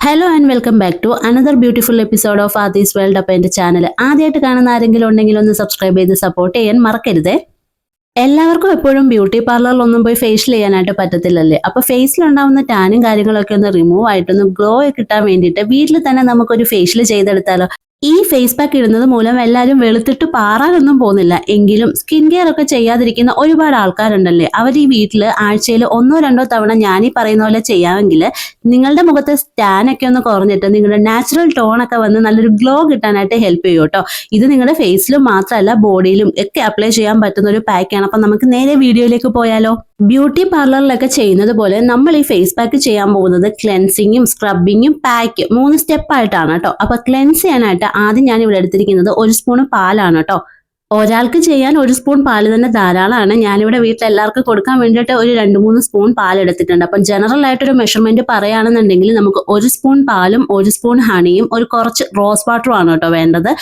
Hello and welcome back to another beautiful episode of Aadhi's world up എന്റെ channel ആദ്യമായിട്ട് കാണുന്ന ആരെങ്കിലും ഉണ്ടെങ്കിൽ ഒന്ന് സബ്സ്ക്രൈബ് ചെയ്ത് സപ്പോർട്ട് ചെയ്യാൻ മറക്കരുതേ. എല്ലാവർക്കും എപ്പോഴും ബ്യൂട്ടി പാർലറിലൊന്നും പോയി ഫേഷ്യൽ ചെയ്യാനായിട്ട് പറ്റത്തില്ലല്ലേ? അപ്പോൾ ഫേസിലുണ്ടാവുന്ന ടാനും കാര്യങ്ങളൊക്കെ ഒന്ന് റിമൂവ് ആയിട്ടൊന്ന് ഗ്ലോ കിട്ടാൻ വേണ്ടിയിട്ട് വീട്ടിൽ തന്നെ നമുക്കൊരു ഫേഷ്യൽ ചെയ്തെടുത്താലോ? ഈ ഫേസ് പാക്ക് ഇടുന്നത് മൂലം എല്ലാവരും വെളുത്തിട്ട് പാറാനൊന്നും പോകുന്നില്ല. എങ്കിലും സ്കിൻ കെയർ ഒക്കെ ചെയ്യാതിരിക്കുന്ന ഒരുപാട് ആൾക്കാരുണ്ടല്ലേ? അവർ ഈ വീട്ടിൽ ആഴ്ചയിൽ ഒന്നോ രണ്ടോ തവണ ഞാൻ ഈ പറയുന്ന പോലെ ചെയ്യാമെങ്കിൽ നിങ്ങളുടെ മുഖത്തെ സ്റ്റാൻ ഒക്കെ ഒന്ന് കുറഞ്ഞിട്ട് നിങ്ങളുടെ നാച്ചുറൽ ടോൺ ഒക്കെ വന്ന് നല്ലൊരു ഗ്ലോ കിട്ടാനായിട്ട് ഹെൽപ്പ് ചെയ്യും കേട്ടോ ഇത് നിങ്ങളുടെ ഫേസിലും മാത്രമല്ല ബോഡിയിലും ഒക്കെ അപ്ലൈ ചെയ്യാൻ പറ്റുന്ന ഒരു പാക്കാണ് അപ്പം നമുക്ക് നേരെ വീഡിയോയിലേക്ക് പോയാലോ? ബ്യൂട്ടി പാർലറിലൊക്കെ ചെയ്യുന്നത് പോലെ നമ്മൾ ഈ ഫേസ് പാക്ക് ചെയ്യാൻ പോകുന്നത് ക്ലെൻസിങ്ങും സ്ക്രബിങ്ങും പാക്ക് മൂന്ന് സ്റ്റെപ്പ് ആയിട്ടാണ് കേട്ടോ അപ്പൊ ക്ലെൻസ് ചെയ്യാനായിട്ട് ആദ്യം ഞാൻ ഇവിടെ എടുത്തിരിക്കുന്നത് ഒരു സ്പൂൺ പാലാണ് കേട്ടോ ഒരാൾക്ക് ചെയ്യാൻ ഒരു സ്പൂൺ പാൽ തന്നെ ധാരാളമാണ്. ഞാനിവിടെ വീട്ടിൽ എല്ലാവർക്കും കൊടുക്കാൻ വേണ്ടിയിട്ട് ഒരു രണ്ട് മൂന്ന് സ്പൂൺ പാൽ എടുത്തിട്ടുണ്ട്. അപ്പം ജനറൽ ആയിട്ടൊരു മെഷർമെന്റ് പറയുകയാണെന്നുണ്ടെങ്കിൽ നമുക്ക് ഒരു സ്പൂൺ പാലും ഒരു സ്പൂൺ ഹണിയും ഒരു കുറച്ച് റോസ് വാട്ടറും ആണ് കേട്ടോ വേണ്ടത്.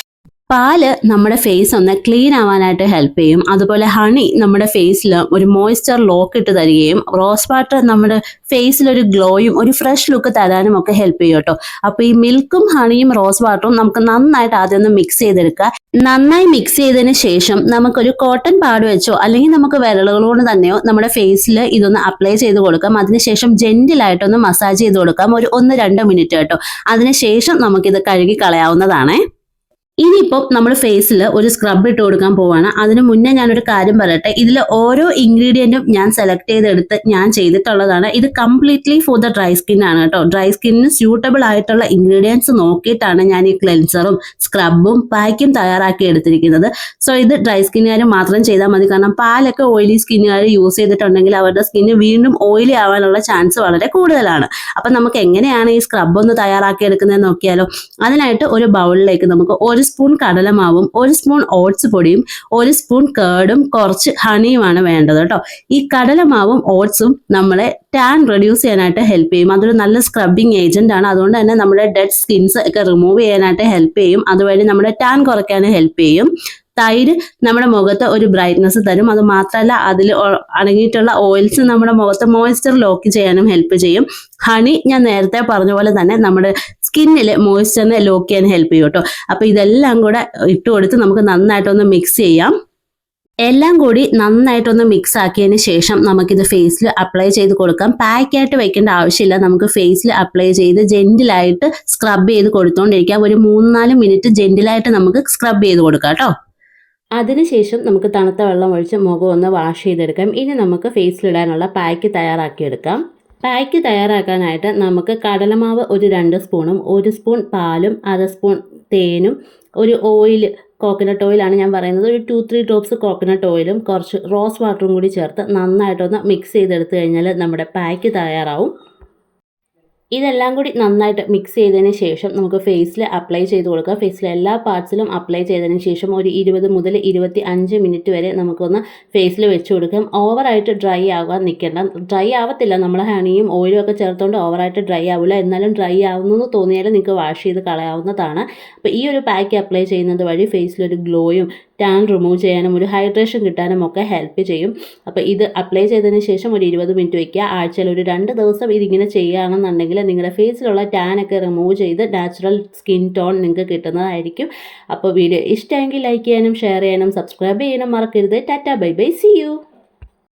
പാൽ നമ്മുടെ ഫേസ് ഒന്ന് ക്ലീൻ ആവാനായിട്ട് ഹെൽപ്പ് ചെയ്യും. അതുപോലെ ഹണി നമ്മുടെ ഫേസിൽ ഒരു മോയ്സ്ചർ ലോക്ക് ഇട്ട് തരികയും റോസ് വാട്ടർ നമ്മുടെ ഫേസിൽ ഒരു ഗ്ലോയും ഒരു ഫ്രഷ് ലുക്ക് തരാനും ഒക്കെ ഹെൽപ്പ് ചെയ്യും കേട്ടോ. അപ്പോൾ ഈ മിൽക്കും ഹണിയും റോസ് വാട്ടറും നമുക്ക് നന്നായിട്ട് ആദ്യം ഒന്ന് മിക്സ് ചെയ്തെടുക്കുക. നന്നായി മിക്സ് ചെയ്തതിന് ശേഷം നമുക്കൊരു കോട്ടൺ പാഡ് വെച്ചോ അല്ലെങ്കിൽ നമുക്ക് വിരലുകൾ കൊണ്ട് തന്നെയോ നമ്മുടെ ഫേസിൽ ഇതൊന്ന് അപ്ലൈ ചെയ്ത് കൊടുക്കാം. അതിനുശേഷം ജെന്റിലായിട്ടൊന്ന് മസാജ് ചെയ്ത് കൊടുക്കാം. ഒരു ഒന്ന് രണ്ട് മിനിറ്റ് കേട്ടോ. അതിനുശേഷം നമുക്കിത് കഴുകി കളയാവുന്നതാണേ. ഇനിയിപ്പം നമ്മൾ ഫേസിൽ ഒരു സ്ക്രബ് ഇട്ട് കൊടുക്കാൻ പോവാണ്. അതിന് മുന്നേ ഞാനൊരു കാര്യം പറയട്ടെ. ഇതിൽ ഓരോ ഇൻഗ്രീഡിയന്റും ഞാൻ സെലക്ട് ചെയ്തെടുത്ത് ഞാൻ ചെയ്തിട്ടുള്ളതാണ്. ഇത് completely for the dry skin ആണ് കേട്ടോ. ഡ്രൈ സ്കിന്നിന് സ്യൂട്ടബിൾ ആയിട്ടുള്ള ഇൻഗ്രീഡിയൻസ് നോക്കിയിട്ടാണ് ഞാൻ ഈ ക്ലെൻസറും സ്ക്രബും പാക്കും തയ്യാറാക്കി എടുത്തിരിക്കുന്നത്. സോ ഇത് ഡ്രൈ സ്കിന്നുകാർ മാത്രം ചെയ്താൽ മതി. കാരണം പാലൊക്കെ ഓയിലി സ്കിന്നുകാർ യൂസ് ചെയ്തിട്ടുണ്ടെങ്കിൽ അവരുടെ സ്കിന്ന് വീണ്ടും ഓയിലി ആവാനുള്ള ചാൻസ് വളരെ കൂടുതലാണ്. അപ്പം നമുക്ക് എങ്ങനെയാണ് ഈ സ്ക്രബ് ഒന്ന് തയ്യാറാക്കി എടുക്കുന്നത് നോക്കിയാലോ. അതിനായിട്ട് ഒരു ബൗളിലേക്ക് നമുക്ക് ഒരു സ്പൂൺ കടലമാവും ഒരു സ്പൂൺ ഓട്സ് പൊടിയും ഒരു സ്പൂൺ കേടും കുറച്ച് ഹണിയുമാണ് വേണ്ടത് കേട്ടോ. ഈ കടലമാവും ഓട്സും നമ്മളെ ടാൻ റെഡ്യൂസ് ചെയ്യാനായിട്ട് ഹെൽപ്പ് ചെയ്യും. അതൊരു നല്ല സ്ക്രബിങ് ഏജന്റ് ആണ്. അതുകൊണ്ട് തന്നെ നമ്മുടെ ഡെഡ് സ്കിൻസ് ഒക്കെ റിമൂവ് ചെയ്യാനായിട്ട് ഹെൽപ്പ് ചെയ്യും. അതുവഴി നമ്മുടെ ടാൻ കുറയ്ക്കാൻ ഹെൽപ്പ് ചെയ്യും. തൈര് നമ്മുടെ മുഖത്ത് ഒരു ബ്രൈറ്റ്നസ് തരും. അത് മാത്രമല്ല അതിൽ അടങ്ങിയിട്ടുള്ള ഓയിൽസ് നമ്മുടെ മുഖത്ത് മോയ്സ്ചർ ലോക്ക് ചെയ്യാനും ഹെൽപ്പ് ചെയ്യും. ഹണി ഞാൻ നേരത്തെ പറഞ്ഞ പോലെ തന്നെ നമ്മുടെ സ്കിന്നിൽ മോയ്സ്ചറിനെ ലോക്ക് ചെയ്യാൻ ഹെൽപ്പ് ചെയ്യും കേട്ടോ. അപ്പോൾ ഇതെല്ലാം കൂടെ ഇട്ട് കൊടുത്ത് നമുക്ക് നന്നായിട്ടൊന്ന് മിക്സ് ചെയ്യാം. എല്ലാം കൂടി നന്നായിട്ടൊന്ന് മിക്സ് ആക്കിയതിന് ശേഷം നമുക്കിത് ഫേസിൽ അപ്ലൈ ചെയ്ത് കൊടുക്കാം. പാക്കായിട്ട് വെക്കേണ്ട ആവശ്യമില്ല. നമുക്ക് ഫേസിൽ അപ്ലൈ ചെയ്ത് ജെന്റിലായിട്ട് സ്ക്രബ് ചെയ്ത് കൊടുത്തുകൊണ്ടിരിക്കാം ഒരു മൂന്ന് നാല് മിനിറ്റ് ജെന്റിലായിട്ട് നമുക്ക് സ്ക്രബ് ചെയ്ത് കൊടുക്കാം കേട്ടോ. അതിനുശേഷം നമുക്ക് തണുത്ത വെള്ളം ഒഴിച്ച് മുഖം ഒന്ന് വാഷ് ചെയ്തെടുക്കാം. ഇനി നമുക്ക് ഫേസിലിടാനുള്ള പാക്ക് തയ്യാറാക്കിയെടുക്കാം. പാക്ക് തയ്യാറാക്കാനായിട്ട് നമുക്ക് കടലമാവ് ഒരു രണ്ട് സ്പൂണും ഒരു സ്പൂൺ പാലും അര സ്പൂൺ തേനും ഒരു ഓയിൽ കോക്കനട്ട് ഓയിലാണ് ഞാൻ പറയുന്നത്. ഒരു ടു ത്രീ ഡ്രോപ്സ് കോക്കനട്ട് ഓയിലും കുറച്ച് റോസ് വാട്ടറും കൂടി ചേർത്ത് നന്നായിട്ടൊന്ന് മിക്സ് ചെയ്തെടുത്ത് കഴിഞ്ഞാൽ നമ്മുടെ പായ്ക്ക് തയ്യാറാവും. ഇതെല്ലാം കൂടി നന്നായിട്ട് മിക്സ് ചെയ്തതിന് ശേഷം നമുക്ക് ഫേസിൽ അപ്ലൈ ചെയ്ത് കൊടുക്കുക ഫേസിലെ എല്ലാ പാർട്സിലും അപ്ലൈ ചെയ്തതിന് ശേഷം ഒരു ഇരുപത് മുതൽ ഇരുപത്തി അഞ്ച് മിനിറ്റ് വരെ നമുക്കൊന്ന് ഫേസിൽ വെച്ച് കൊടുക്കാം. ഓവറായിട്ട് ഡ്രൈ ആവാൻ നിൽക്കേണ്ട ഡ്രൈ ആവത്തില്ല. നമ്മൾ ഹണിയും ഓയിലും ഒക്കെ ചേർത്തുകൊണ്ട് ഓവറായിട്ട് ഡ്രൈ ആവില്ല എന്നാലും ഡ്രൈ ആവുന്നു എന്ന് തോന്നിയാലും നിങ്ങൾക്ക് വാഷ് ചെയ്ത് കളയാവുന്നതാണ്. അപ്പോൾ ഈ ഒരു പാക്ക് അപ്ലൈ ചെയ്യുന്നത് വഴി ഫേസിലൊരു ഗ്ലോയും ടാൻ റിമൂവ് ചെയ്യാനും ഒരു ഹൈഡ്രേഷൻ കിട്ടാനും ഒക്കെ ഹെൽപ്പ് ചെയ്യും. അപ്പോൾ ഇത് അപ്ലൈ ചെയ്തതിന് ശേഷം ഒരു ഇരുപത് മിനിറ്റ് വയ്ക്കുക ആഴ്ചയിൽ ഒരു രണ്ട് ദിവസം ഇതിങ്ങനെ ചെയ്യുകയാണെന്നുണ്ടെങ്കിൽ നിങ്ങളുടെ ഫേസിലുള്ള ടാനൊക്കെ റിമൂവ് ചെയ്ത് നാച്ചുറൽ സ്കിൻ ടോൺ നിങ്ങൾക്ക് കിട്ടുന്നതായിരിക്കും. അപ്പോൾ വീഡിയോ ഇഷ്ടമെങ്കിൽ ലൈക്ക് ചെയ്യാനും ഷെയർ ചെയ്യാനും സബ്സ്ക്രൈബ് ചെയ്യാനും മറക്കരുത്. Tata bye bye see you